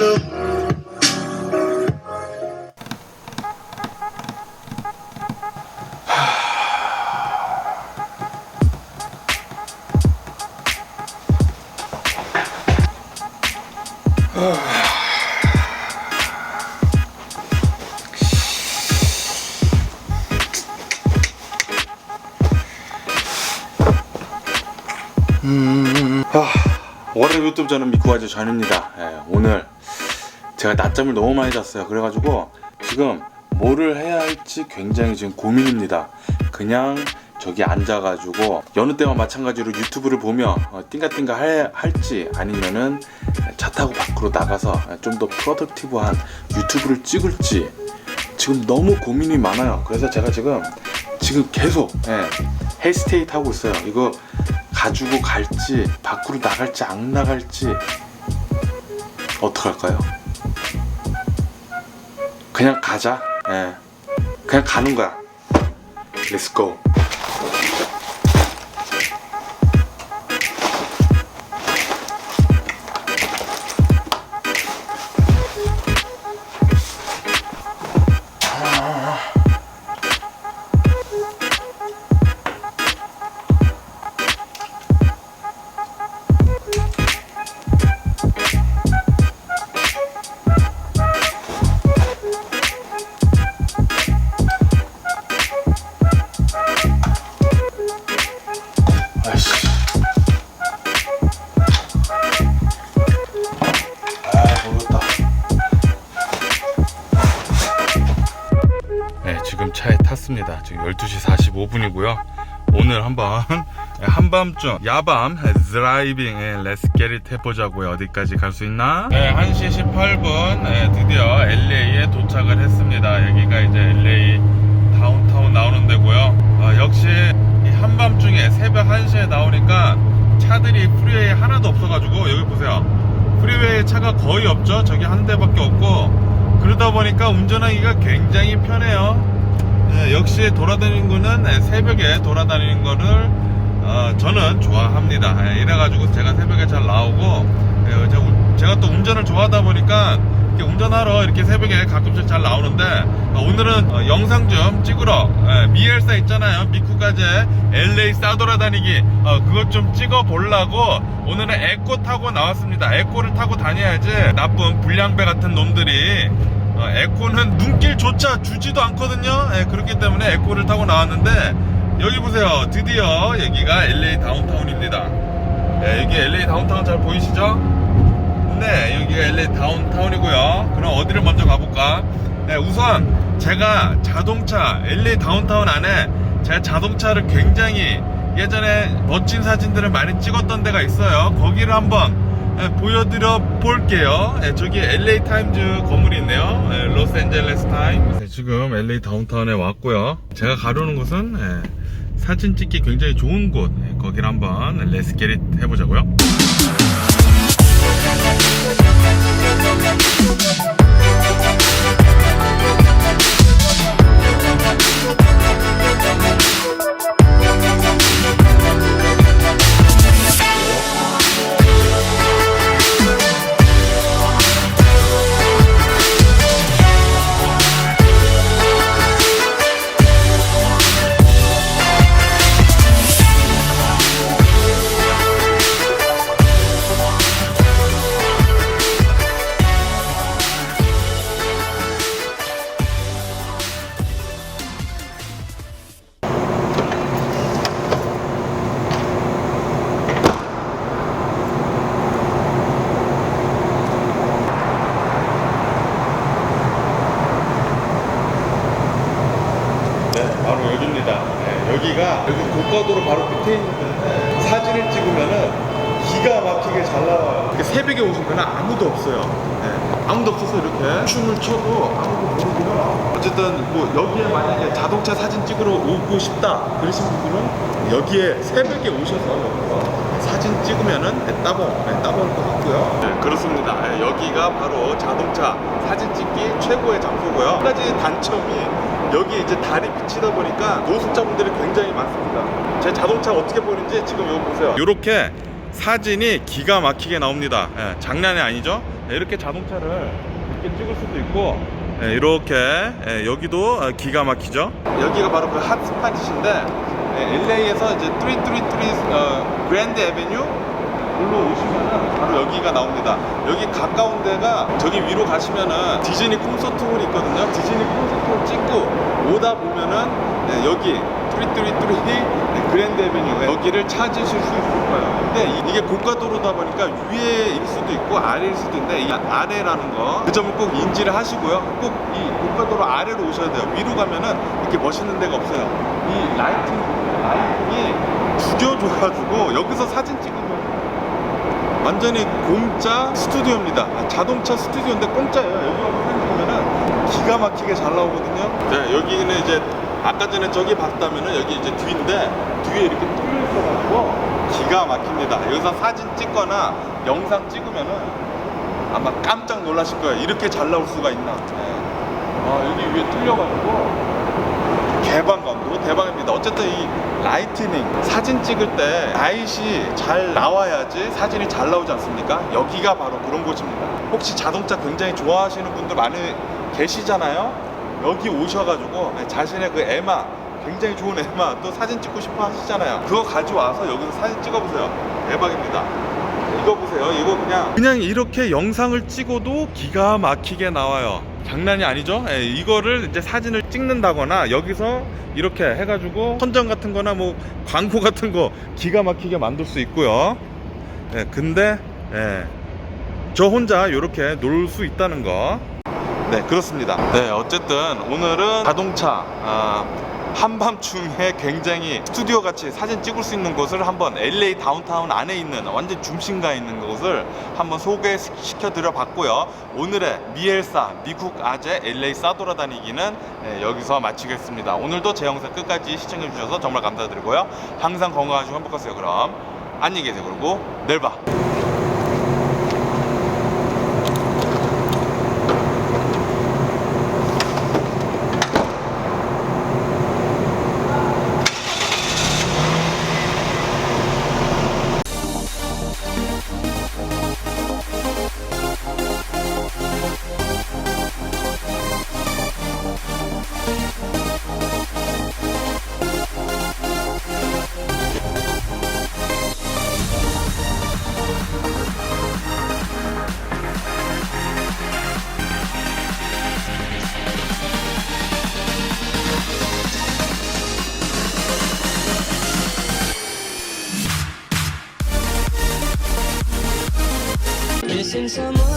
아, 월요일 유튜브 저는 미쿠아즈 전입니다. 예, 오늘 제가 낮잠을 너무 많이 잤어요. 그래가지고 지금 뭐를 해야 할지 굉장히 지금 고민입니다. 그냥 저기 앉아가지고 여느 때와 마찬가지로 유튜브를 보며 어, 띵가띵가 할, 할지 아니면은 차 타고 밖으로 나가서 좀 더 프로덕티브한 유튜브를 찍을지 지금 너무 고민이 많아요. 그래서 제가 지금 지금 계속 예, 헬스테이트 하고 있어요. 이거 가지고 갈지 밖으로 나갈지 안 나갈지 어떡할까요? 그냥 가자. 예. 그냥 가는 거야. Let's go. 탔습니다. 지금 12시 45분이고요. 오늘 한번 한밤중 야밤 드라이빙 렛츠 겟잇 해보자고요. 어디까지 갈 수 있나? 네, 1시 18분 네, 드디어 LA에 도착을 했습니다. 여기가 이제 LA 다운타운 나오는 데고요. 아, 역시 이 한밤중에 새벽 1시에 나오니까 차들이 프리웨이에 하나도 없어가지고 여기 보세요. 프리웨이에 차가 거의 없죠. 저기 한 대밖에 없고 그러다 보니까 운전하기가 굉장히 편해요. 네, 역시 돌아다니는 거는 네, 새벽에 돌아다니는 거를 어, 저는 좋아합니다. 네, 이래가지고 제가 새벽에 잘 나오고 네, 제가, 운- 제가 또 운전을 좋아하다 보니까 이렇게 운전하러 이렇게 새벽에 가끔씩 잘 나오는데 어, 오늘은 어, 영상 좀 찍으러 예, 미엘사 있잖아요 미쿠가제 LA 싸돌아다니기 어, 그것 좀 찍어 보려고 오늘은 에코 타고 나왔습니다 에코를 타고 다녀야지 나쁜 불량배 같은 놈들이 어, 에코는 눈길조차 주지도 않거든요 예, 그렇기 때문에 에코를 타고 나왔는데 여기 보세요 드디어 여기가 LA 다운타운입니다 예, 여기 LA 다운타운 잘 보이시죠? 네, 여기가 LA 다운타운이고요. 그럼 어디를 먼저 가볼까? 네, 우선 제가 자동차 LA 다운타운 안에 제가 자동차를 굉장히 예전에 멋진 사진들을 많이 찍었던 데가 있어요. 거기를 한번 예, 보여드려 볼게요. 예, 저기 LA 타임즈 건물이 있네요. 예, 로스앤젤레스 타임. 네, 지금 LA 다운타운에 왔고요. 제가 가려는 곳은 예, 사진 찍기 굉장히 좋은 곳. 예, 거기를 한번 레스게릿 해보자고요. 기가 막히게 잘 나와요. 이렇게 새벽에 오시면 아무도 없어요. 네, 아무도 없어서 이렇게 춤을 춰도 아무도 모르고요. 어쨌든 뭐 여기에 만약에 자동차 사진 찍으러 오고 싶다 그러신 분들은 여기에 새벽에 오셔서 사진 찍으면은 네, 따봉, 네, 따봉을 또 받고요. 네, 그렇습니다. 네, 여기가 바로 자동차 사진 찍기 최고의 장소고요. 한 가지 단점이 여기 이제 달이 비치다 보니까 노숙자분들이 굉장히 많습니다. 제 자동차 어떻게 보이는지 지금 여기 보세요. 이렇게 사진이 기가 막히게 나옵니다. 예, 장난이 아니죠? 예, 이렇게 자동차를 이렇게 찍을 수도 있고 예, 이렇게 예, 여기도 어, 기가 막히죠. 여기가 바로 그 핫스팟이신데 LA에서 이제 333 어, 그랜드 에베뉴 올라오시면은 바로 여기가 나옵니다. 여기 가까운 데가 저기 위로 가시면은 디즈니 콘서트 홀이 있거든요. 디즈니 콘서트 홀 찍고 오다 보면은 네, 여기 333 네, 그랜드 에베뉴 여기를 찾으실 수 있을 거예요. 근데 이- 이게 고가도로다 보니까 위에일 수도 있고 아래일 수도 있는데 이 아래라는 거 그 점을 꼭 인지를 하시고요. 꼭 이 고가도로 아래로 오셔야 돼요. 위로 가면은 이렇게 멋있는 데가 없어요. 이 라이팅 라이팅이 죽여줘가지고 여기서 사진 찍으면 완전히 공짜 스튜디오입니다. 아, 자동차 스튜디오인데 공짜예요. 여기 와서 사진 찍으면은 기가 막히게 잘 나오거든요. 네, 여기는 이제 아까 전에 저기 봤다면은 여기 이제 뒤인데 뒤에 이렇게 뚫려 있어가지고 기가 막힙니다. 여기서 사진 찍거나 영상 찍으면은 아마 깜짝 놀라실 거예요. 이렇게 잘 나올 수가 있나. 네. 아, 여기 위에 뚫려가지고 개방감도 대박입니다. 어쨌든 이 라이트닝 사진 찍을 때 라이트이 잘 나와야지 사진이 잘 나오지 않습니까? 여기가 바로 그런 곳입니다. 혹시 자동차 굉장히 좋아하시는 분들 많이 계시잖아요. 여기 오셔가지고 자신의 그 에마 굉장히 좋은 에마 또 사진 찍고 싶어 하시잖아요. 그거 가져와서 여기서 사진 찍어보세요. 대박입니다. 이거 보세요. 이거 그냥 그냥 이렇게 영상을 찍어도 기가 막히게 나와요. 장난이 아니죠? 예, 이거를 이제 사진을 찍는다거나 여기서 이렇게 해가지고 선전 같은 거나 뭐 광고 같은 거 기가 막히게 만들 수 있고요. 예, 근데 예, 저 혼자 이렇게 놀 수 있다는 거. 네, 그렇습니다. 네, 어쨌든 오늘은 자동차 아, 한밤중에 굉장히 스튜디오 같이 사진 찍을 수 있는 곳을 한번 LA 다운타운 안에 있는 완전 중심가에 있는 곳을 한번 소개시켜 드려 봤고요. 오늘의 미엘사 미국 아재 LA 싸돌아다니기는 네, 여기서 마치겠습니다. 오늘도 제 영상 끝까지 시청해 주셔서 정말 감사드리고요. 항상 건강하시고 행복하세요. 그럼 안녕히 계세요. 그리고 내일 봐. Somos